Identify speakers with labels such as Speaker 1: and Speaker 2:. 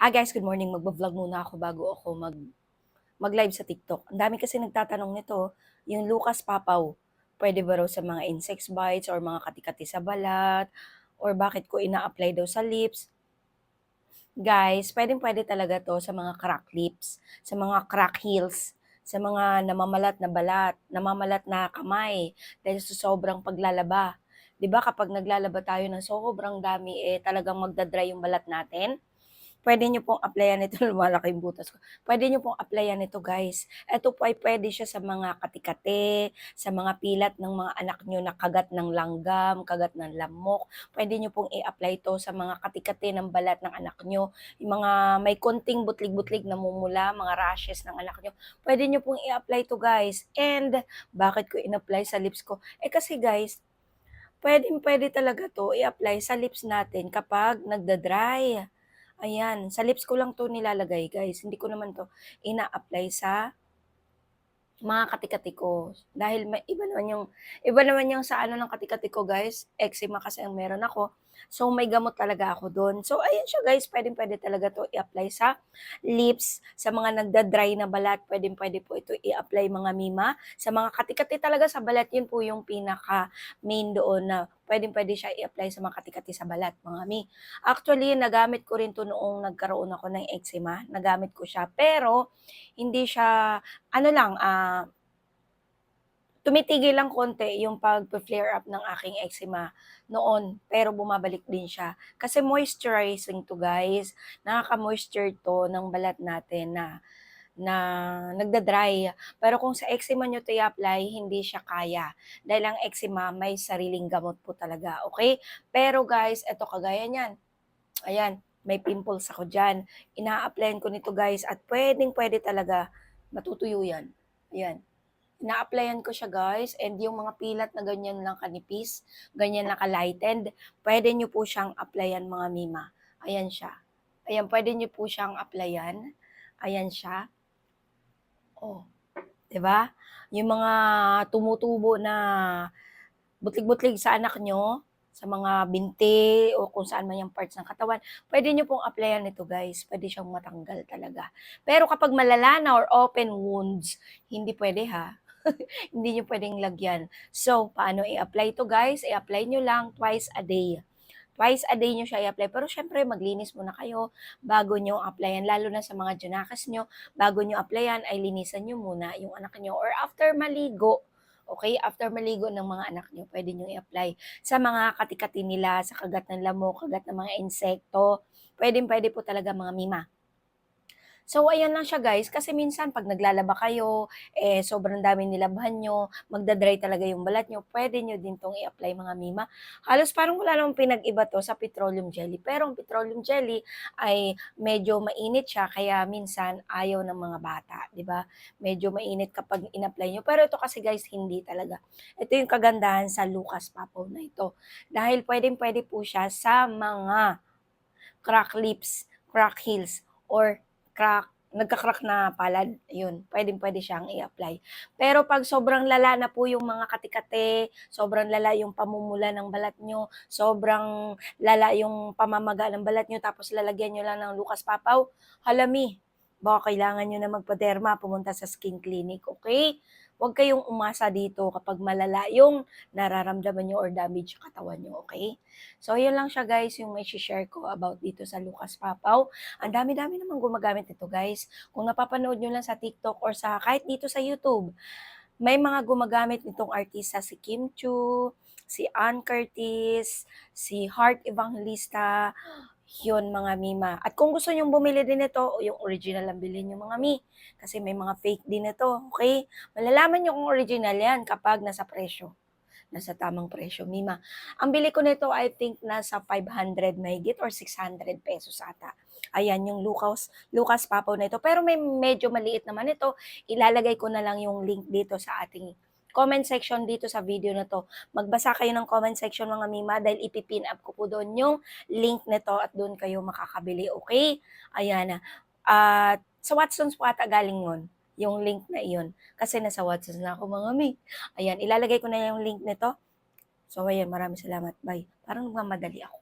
Speaker 1: Hi guys, good morning. Magba-vlog muna ako bago ako mag mag-live sa TikTok. Ang dami kasi nagtatanong nito, yung Lucas Papaw, pwede ba raw sa mga insects bites or mga katikati sa balat or bakit ko ina-apply daw sa lips? Guys, pwedeng-pwede talaga to sa mga crack lips, sa mga crack heels, sa mga namamalat na balat, namamalat na kamay dahil sa sobrang paglalaba. 'Di ba kapag naglalaba tayo ng sobrang dami eh talagang magda-dry yung balat natin? Pwede niyo pong applyan ito, lumalaki yung butas ko. Pwede niyo pong applyan ito guys. Ito po ay pwede siya sa mga katikate, sa mga pilat ng mga anak niyo na kagat ng langgam, kagat ng lamok. Pwede niyo pong i-apply ito sa mga katikate ng balat ng anak niyo, yung mga may konting butlig-butlig na mumula, mga rashes ng anak niyo. Pwede niyo pong i-apply to guys. And bakit ko in-apply sa lips ko? Eh kasi guys, pwedeng-pwede talaga to i-apply sa lips natin kapag nagda-dry. Ayan, sa lips ko lang 'to nilalagay guys, hindi ko naman 'to ina-apply sa mga kati-kati ko. Dahil may iba naman yung iba naman yung sa ano ng kati-kati ko guys, eczema kasi ang meron ako. So may gamot talaga ako dun. So ayan siya guys, puwedeng-puwede talaga 'to i-apply sa lips, sa mga nagda-dry na balat, puwedeng-puwede po ito i-apply mga mima. Sa mga kati-kati talaga sa balat, yun po yung pinaka-main doon na puwedeng-puwede siya i-apply sa mga kati-kati sa balat, mga mi. Actually, nagamit ko rin 'to noong nagkaroon ako ng eczema, nagamit ko siya. Pero hindi siya ano lang, ah, tumitigil lang konti yung pagpe-flare up ng aking eczema noon, pero bumabalik din siya. Kasi moisturizing 'to guys, nakaka-moisture 'to ng balat natin na na nagda-dry. Pero kung sa eczema niyo 'to i-apply, hindi siya kaya. Dahil ang eczema may sariling gamot po talaga, okey? Pero guys, eto kagaya niyan, ayan, may pimples ako diyan. Ina-applyan ko nito guys at puwedeng-puwede talaga matutuyo 'yan, ayan. Ina-applyan ko siya guys and yung mga pilat na ganyan lang kanipis, ganyan lang ka-lightened, puwede niyo po siyang applyan mga mima. Ayan siya. Ayan, puwede niyo po siyang applyan. Ayan siya. Oh, 'di ba? Yung mga tumutubo na butlig-butlig sa anak niyo, sa mga binti o kung saan man yang parts ng katawan, puwede niyo pong applyan ito guys, puwede siyang matanggal talaga. Pero kapag malala na or open wounds, hindi puwede ha. Hindi niyo puwedeng lagyan. So, paano i-apply 'to guys? I-apply niyo lang twice a day. Twice a day niyo siya i-apply. Pero siyempre maglinis muna kayo bago niyo applyan. Lalo na sa mga tiyanak niyo, bago niyo applyan ay linisan niyo muna yung anak niyo or after maligo, okey, after maligo ng mga anak niyo puwede niyong i-apply. Sa mga kati-kati nila, sa kagat ng lamok, kagat ng mga insekto, puwedeng-puwede po talaga mga mima. So ayan lang siya guys, kasi minsan 'pag naglalaba kayo, eh, sobrang daming nilabhan niyo, magda-dry talaga yung balat niyo, puwede niyo din 'tong i-apply mga mima. Halos parang wala namang pinag-iba 'to sa petroleum jelly, pero ang petroleum jelly ay medyo mainit siya kaya minsan ayaw ng mga bata, ba? Medyo mainit kapag in-apply niyo, pero ito kasi guys hindi talaga. Ito yung kagandahan sa Lucas Papaw na ito, dahil puwedeng-puwede po siya sa mga crack lips, crack heels, or crack nagka-crack na palad, yun, puwedeng-puwede siyang i-apply. Pero 'pag sobrang lala na po yung mga kati-kati, sobrang lala yung pamumula ng balat niyo, sobrang lala yung pamamaga ng balat niyo tapos lalagyan niyo lang ng Lucas Papaw, hala mi, baka kailangan niyo na magpa-derma, pumunta sa skin clinic, okey? Huwag kayong umasa dito kapag malala yung nararamdaman niyo or damage sa katawan niyo, okey? So yun lang siya guys, yung mai-she-share ko about dito sa Lucas Papaw. Ang dami-dami namang gumagamit nito guys. Kung napapanood niyo lang sa TikTok or sa kahit dito sa YouTube, may mga gumagamit nitong artista si Kim Chu, si Ann Curtis, si Heart Evangelista, yun mga mima. At kung gusto niyong bumili din nito, yung original lang bilhin niyo mga mi. Kasi may mga fake din ito, okay? Malalaman niyo kung original yan kapag nasa presyo. Nasa tamang presyo, mima. Ang bili ko nito, I think nasa 500 mahigit or 600 pesos ata. Ayan, yung Lucas, Lucas Papaw na ito. Pero may medyo maliit naman ito. Ilalagay ko na lang yung link dito sa ating comment section dito sa video na to. Magbasa kayo ng comment section mga mima dahil ipipin up ko po doon yung link nito at doon kayo makakabili, okay? Ayan na. At sa Watsons po ata galing yun, yung link na iyon. Kasi nasa Watsons na ako mga mi. Ayan, ilalagay ko na yung link nito. So ayan, maraming salamat. Bye. Parang nagmamadali ako.